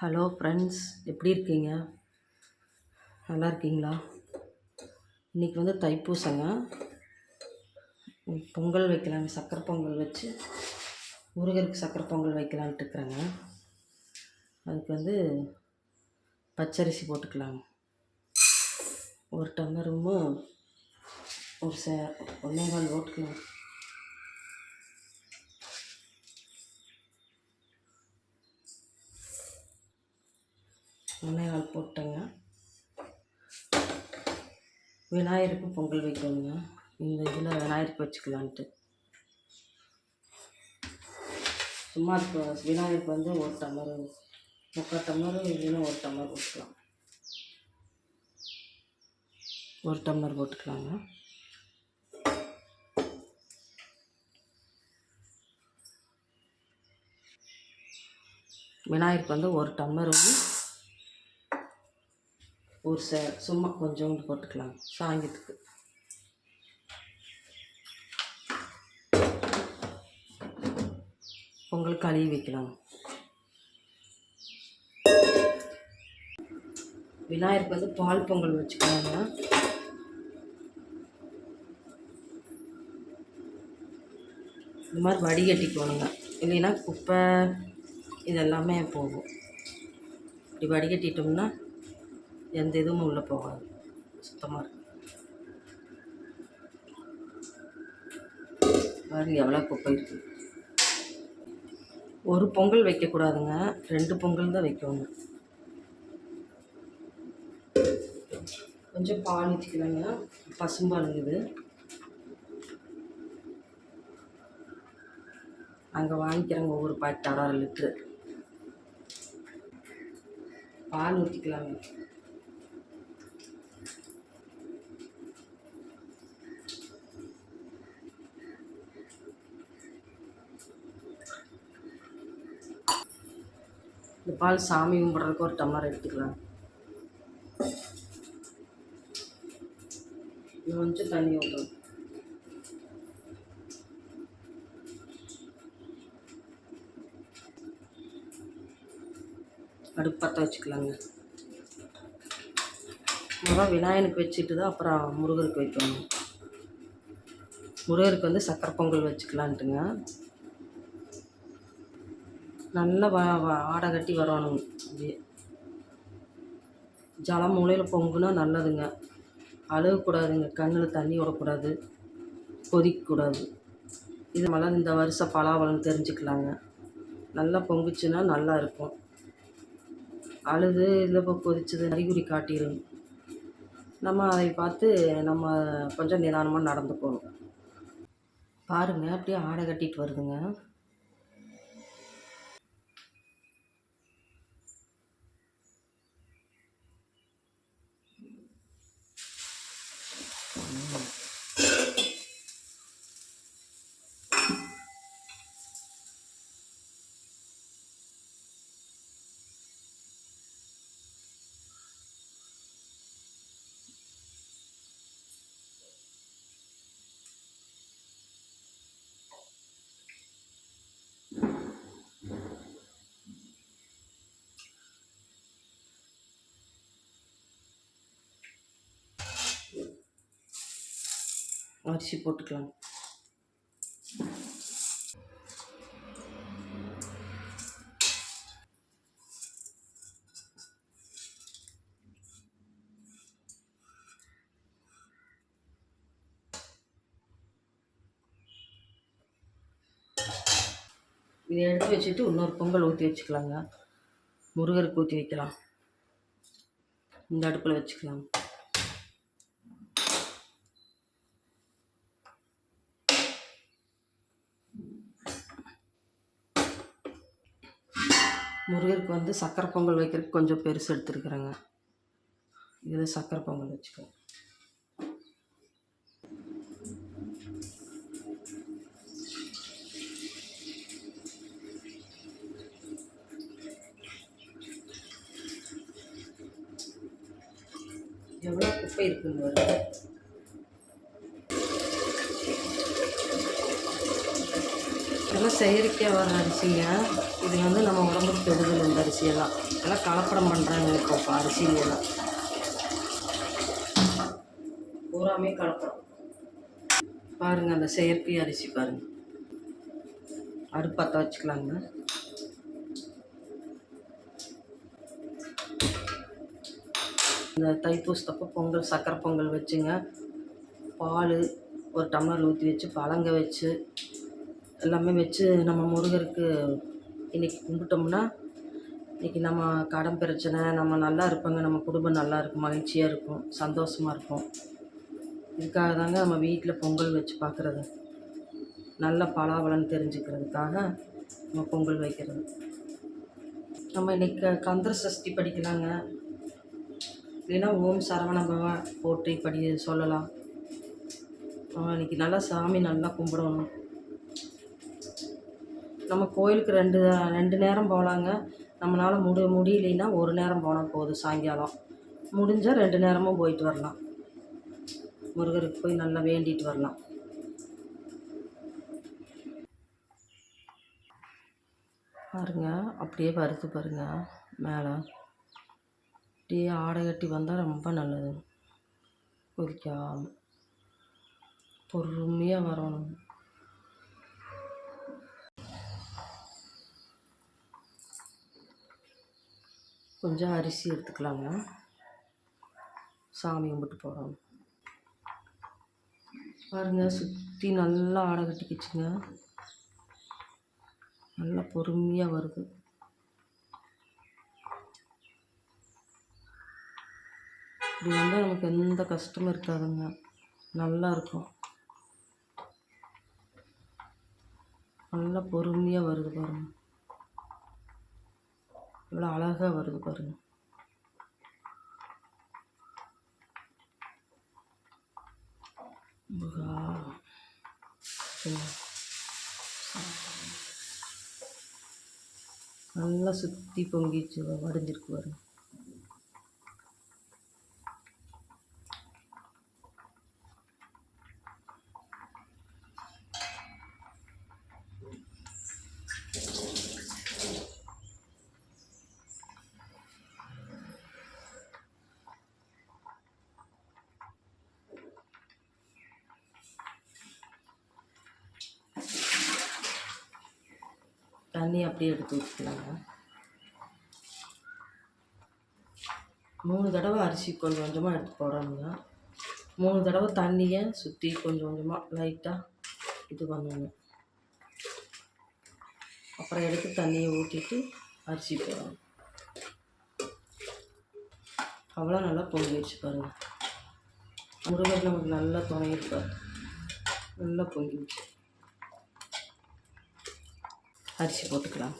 Hello friends எப்படி இருக்கீங்க? நல்லா இருக்கீங்களா? இன்றைக்கி வந்து தைப்பூசங்க. பொங்கல் வைக்கலாங்க சக்கரை பொங்கல் வச்சு முருகருக்கு சக்கரை பொங்கல் வைக்கலான்ட்டு இருக்கிறேங்க. அதுக்கு வந்து பச்சரிசி போட்டுக்கலாங்க. ஒரு டம்ளரும் ஒரு சே ஒன்றே கால் போட்டுக்கலாம் ஒன்றே போட்டேங்க. விநாயகருக்கு பொங்கல் வைக்கணுங்க. இந்த இதில் விநாயகருக்கு வச்சுக்கலான்ட்டு. சும்மா இப்போ விநாயகருக்கு வந்து ஒரு டம்ளர் முக்கால் டம்ளர் இல்லைன்னா ஒரு டம்ளர் போட்டுக்கலாம். ஒரு டம்ளர் போட்டுக்கலாங்க. விநாயகருக்கு வந்து ஒரு டம்ளர் வந்து ஒரு ச சும்மா கொஞ்சோண்டு போட்டுக்கலாம். சாயங்கிறதுக்கு பொங்கல் கழுவி வைக்கலாம். விநாயகருக்கு வந்து பால் பொங்கல் வச்சுக்கலாங்க. இந்த மாதிரி வடிகட்டிக்கோணுங்க இல்லைன்னா குப்பை இதெல்லாமே போகும். இப்படி வடிகட்டிட்டோம்னா எந்த இதுவும் உள்ளே போகாது. சுத்தமாக இருக்கும் பாருங்கள் எவ்வளோ குப்பை இருக்குது ஒரு பொங்கல் வைக்கக்கூடாதுங்க. ரெண்டு பொங்கல் தான் வைக்கணும். கொஞ்சம் பால் ஊற்றிக்கலாங்க பசும்பாலுங்க இது அங்கே வாங்கிக்கிறாங்க ஒவ்வொரு பாக்கெட் அரை அரை லிட்ரு பால் ஊற்றிக்கலாங்க இந்த பால் சாமி கும்பிட்றதுக்கு ஒரு டம்ளர் எடுத்துக்கலாம். கொஞ்சம் தண்ணி ஊற்றணும் அடுப்பு பற்ற வச்சுக்கலாங்க. முதல் விநாயகனுக்கு வச்சுட்டு தான் அப்புறம் முருகருக்கு வைக்கணும். முருகருக்கு வந்து சக்கரை பொங்கல் வச்சுக்கலான்ட்டுங்க. நல்லா ஆடை கட்டி வரணும். அப்படியே. ஜலம் மூலையில் பொங்குனா நல்லதுங்க. அழுகக்கூடாதுங்க. கண்ணில் தண்ணி விடக்கூடாது. கொதிக்கக்கூடாது. இது மேலே இந்த வருஷம் பலாபலம் தெரிஞ்சுக்கலாங்க. நல்லா பொங்குச்சுன்னா நல்லா இருக்கும். அழுது இல்லை இப்போ கொதிச்சது அறிகுறி காட்டிடும் நம்ம அதை பார்த்து நம்ம கொஞ்சம் நிதானமாக நடந்து போகணும். பாருங்கள் அப்படியே ஆடை கட்டிட்டு வருதுங்க. அரிசி போட்டுக்கலாம். இதை எடுத்து வச்சுட்டு இன்னொரு பொங்கல் ஊற்றி வச்சுக்கலாங்க. முருகருக்கு ஊற்றி வைக்கலாம். இந்த அடுப்பில் வச்சுக்கலாம். முருகருக்கு வந்து சக்கரை பொங்கல் வைக்கிறதுக்கு கொஞ்சம் பெருசு எடுத்துருக்குறேங்க. இதில் சக்கரை பொங்கல் வச்சுக்கோங்க எவ்வளோ குப்பை இருக்குங்க வருது இதெல்லாம் செயற்கையாக வர அரிசிங்க. இது வந்து நம்ம உடம்புக்கு கெடுதல் இந்த அரிசியெல்லாம். எல்லாம் கலப்படம் பண்ணுறாங்க இப்போ அரிசியெல்லாம் பூராமே கலப்படம். பாருங்கள் அந்த செயற்கை அரிசி பாருங்கள் அடுப்பத்த வச்சுக்கலாங்க. இந்த தைப்பூசத்தப்போ பொங்கல் சக்கரை பொங்கல் வச்சுங்க. பால் ஒரு டம்ளர் ஊற்றி வச்சு பழங்க வச்சு எல்லாமே வச்சு நம்ம முருகருக்கு இன்றைக்கி கும்பிட்டோம்னா இன்றைக்கி நம்ம கடன் பிரச்சனை நம்ம நல்லா இருப்பாங்க நம்ம குடும்பம் நல்லா இருக்கும் மகிழ்ச்சியாக இருக்கும் சந்தோஷமாக இருக்கும். இதுக்காக தாங்க நம்ம வீட்டில் பொங்கல் வச்சு பார்க்குறது நல்ல பலாபலன் தெரிஞ்சுக்கிறதுக்காக நம்ம பொங்கல் வைக்கிறது. நம்ம இன்றைக்கி கந்தர சஷ்டி படிக்கலாங்க. இல்லைன்னா ஓம் சரவண போற்றி படி சொல்லலாம். இன்றைக்கி இன்னைக்கு நல்லா சாமி நல்லா கும்பிடணும். நம்ம கோயிலுக்கு ரெண்டு ரெண்டு நேரம் போகலாங்க நம்மளால் முடி முடியலைன்னா ஒரு நேரம் போனால் போதும் சாயங்காலம். முடிஞ்சால் ரெண்டு நேரமும் போயிட்டு வரலாம். முருகருக்கு போய் நல்லா வேண்டிட்டு வரலாம். பாருங்க அப்படியே வருது பாருங்க மேலே. அப்படியே ஆடை கட்டி வந்தால் ரொம்ப நல்லது. கொதிக்காம பொறுமையாக வரணும். கொஞ்சம் அரிசி எடுத்துக்கலாங்க. சாமி கும்பிட்டு போகிறோம் பாருங்க சுற்றி நல்லா ஆடை கட்டிக்கிச்சுங்க. நல்லா பொறுமையாக வருது. இப்படி வந்தால் நமக்கு எந்த கஷ்டமும் இருக்காதுங்க. நல்லா இருக்கும். நல்லா பொறுமையாக வருது பாருங்கள் இவ்வளோ அழகாக வருது பாருங்க முருகா. நல்லா சுற்றி பொங்கிச்சு வடிஞ்சிருக்கு பாருங்க தண்ணி அப்படியே எடுத்து ஊற்றிக்கலாங்க மூணு தடவை அரிசி கொஞ்சம் கொஞ்சமாக எடுத்து போடணுங்க. மூணு தடவை தண்ணியை சுற்றி கொஞ்சம் கொஞ்சமாக லைட்டாக இது பண்ணணும். அப்புறம் எடுத்து தண்ணியை ஊற்றிட்டு அரிசி போடணும். அவ்வளோ நல்லா பொங்கிடுச்சு பாருங்கள் முருகர் நமக்கு நல்லா துணை இருப்பார். நல்லா பொங்கிடுச்சு அரிசி போட்டுக்கலாம்.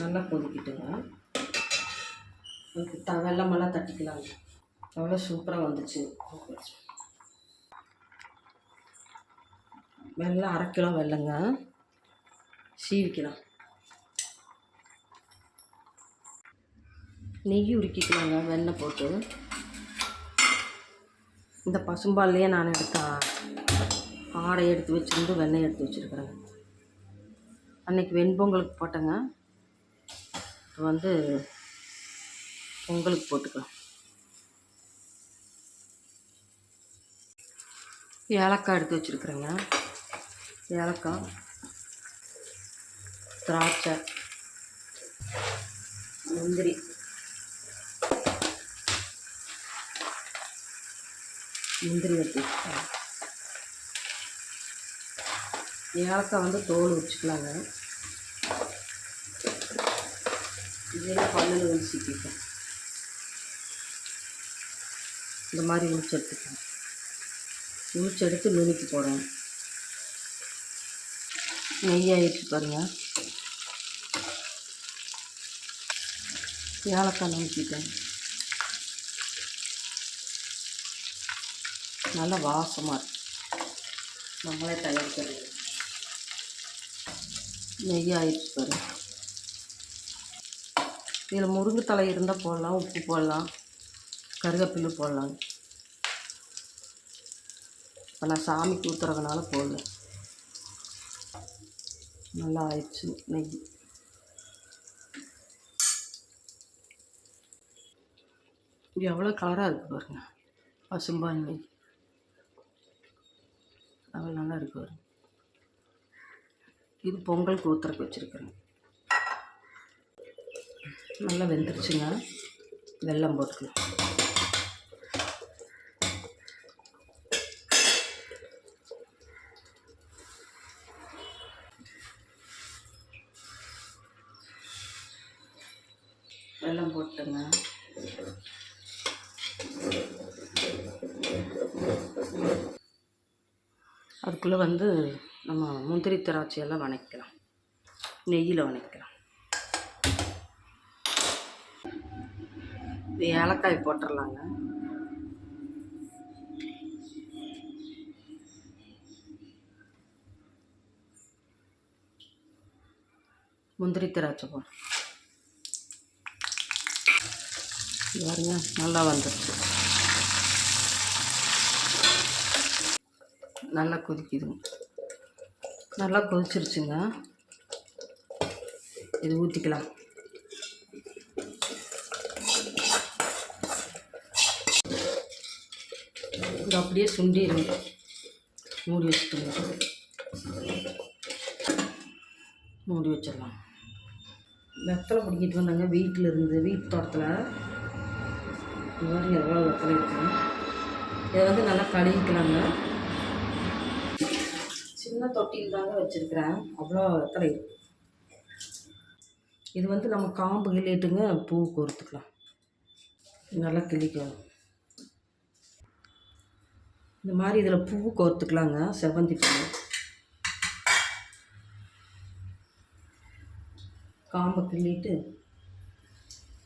நல்லா கொதிக்கிட்டுங்க. த வெள்ளமெல்லாம் தட்டிக்கலாங்க அவ்வளோ சூப்பராக வந்துச்சு. வெள்ளம் அரை கிலோ வெள்ளங்க. சீவிக்கலாம். நெய் உருக்கிக்கலாங்க வெண்ணெய் போட்டு. இந்த பசும்பால்லையே நான் எடுத்த ஆடை எடுத்து வச்சுருந்து வெண்ணெய் எடுத்து வச்சுருக்குறேங்க. அன்னைக்கு வெண்பொங்கலுக்கு போட்டேங்க. இப்போ வந்து பொங்கலுக்கு போட்டுக்கலாம். ஏலக்காய் எடுத்து வச்சுருக்குறேங்க. ஏலக்காய் திராட்சை முந்திரி. முந்திரி வெட்டி வச்சுக்கலாம் ஏலக்காய் வந்து தோல் வச்சுக்கலாங்க. இதெல்லாம் பல்லில் வந்து சிக்கிக்கும் இந்த மாதிரி உளிச்சு எடுத்துக்கலாம். உளிச்சு எடுத்து நுணுக்கி போடணும். நெய் ஆகிடுச்சு பாருங்கள் ஏலக்காய் நுணுக்கிட்டேன். நல்ல வாசமாக இருக்கு. நம்மளே தயாரிக்கிறது. நெய் ஆயிடுச்சு பாரு. இதில் முருங்கைத்தலை இருந்தால் போடலாம் உப்பு போடலாம் கருவேப்பிலை போடலாம். இப்போ நான் சாமிக்கு ஊற்றுறதுனால போடல. நல்லா ஆயிடுச்சு நெய். எவ்வளோ கலராக இருக்குது பாருங்க. பசும்பால் நெய். அவ்வளோ நல்லா இருக்கு இது பொங்கலுக்கு ஊற்றுறக்கு வச்சுருக்குறேன். நல்லா வெந்துருச்சுங்க. வெல்லம் போட்டுக்கலாம். அதுக்குள்ளே வந்து நம்ம முந்திரி திராட்சையெல்லாம் வணக்கலாம். நெய்யில் வணக்கலாம். இது ஏலக்காய் போட்டுடலாங்க. முந்திரி திராட்சை போடுறோம் பாருங்க நல்லா வந்துடுச்சு நல்லா கொதிக்குதுங்க நல்லா கொதிச்சிருச்சுங்க. இது ஊற்றிக்கலாம் இது அப்படியே சுண்டிடுங்க மூடி வச்சுட்டு மூடி வச்சிடலாம். வெத்தலை பிடிக்கிட்டு வந்தாங்க வீட்டில் இருந்து வீட்டு தோட்டத்தில். இது மாதிரி எவ்வளோ வெத்தலை இருக்குது இதை வந்து நல்லா கழுவிக்கலாங்க. சின்ன தொட்டியில் தாங்க வச்சுருக்கிறேன். அவ்வளோ வெத்தலை இது வந்து நம்ம காம்பு கிள்ளிட்டுங்க பூ கோர்த்துக்கலாம். நல்லா கிள்ளிக்கணும் இந்த மாதிரி இதில் பூ கோர்த்துக்கலாங்க செவ்வந்தி பூ. காம்பை கிள்ளிட்டு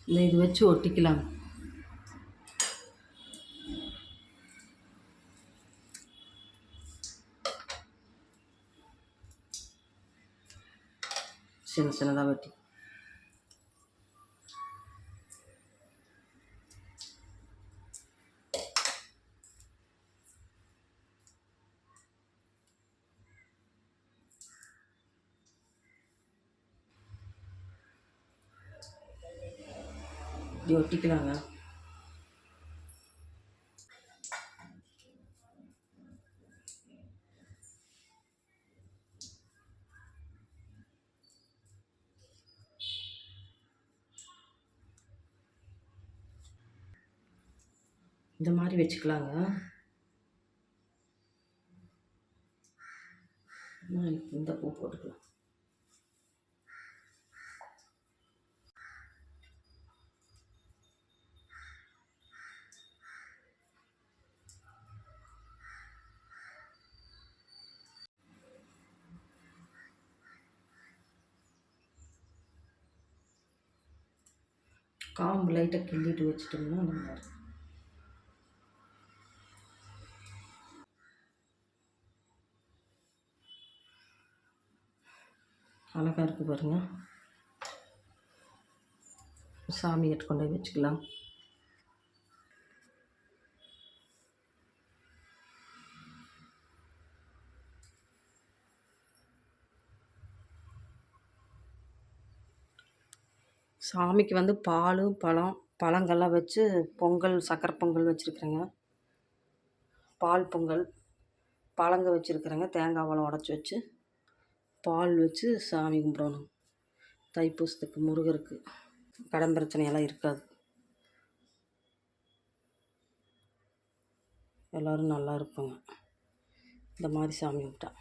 இந்த இது வச்சு ஒட்டிக்கலாம். சின்ன சின்னதாக வெட்டி. இப்படி ஒட்டிக்கலாங்க. இந்த மாதிரி வச்சுக்கலாங்க. இந்த பூ போட்டுக்கலாம். காம்பு லைட்டாக கிள்ளிட்டு வச்சிட்டோம்னா நல்லா இருக்கும் அழகாக இருக்குது பாருங்கள் சாமி எடுத்து கொண்டு போய் வச்சுக்கலாம். சாமிக்கு வந்து பால் பழம் பழங்கள்லாம் வச்சு பொங்கல் சக்கரை பொங்கல் வச்சுருக்குறேங்க. பால் பொங்கல் பழங்க வச்சுருக்குறேங்க. தேங்காய் பழம் உடச்சி வச்சு. பால் வச்சு சாமி கும்பிடணும். தைப்பூசத்துக்கு முருகருக்கு. கடன் பிரச்சனையெல்லாம் இருக்காது. எல்லோரும் நல்லா இருப்பாங்க. இந்த மாதிரி சாமி கும்பிட்டா.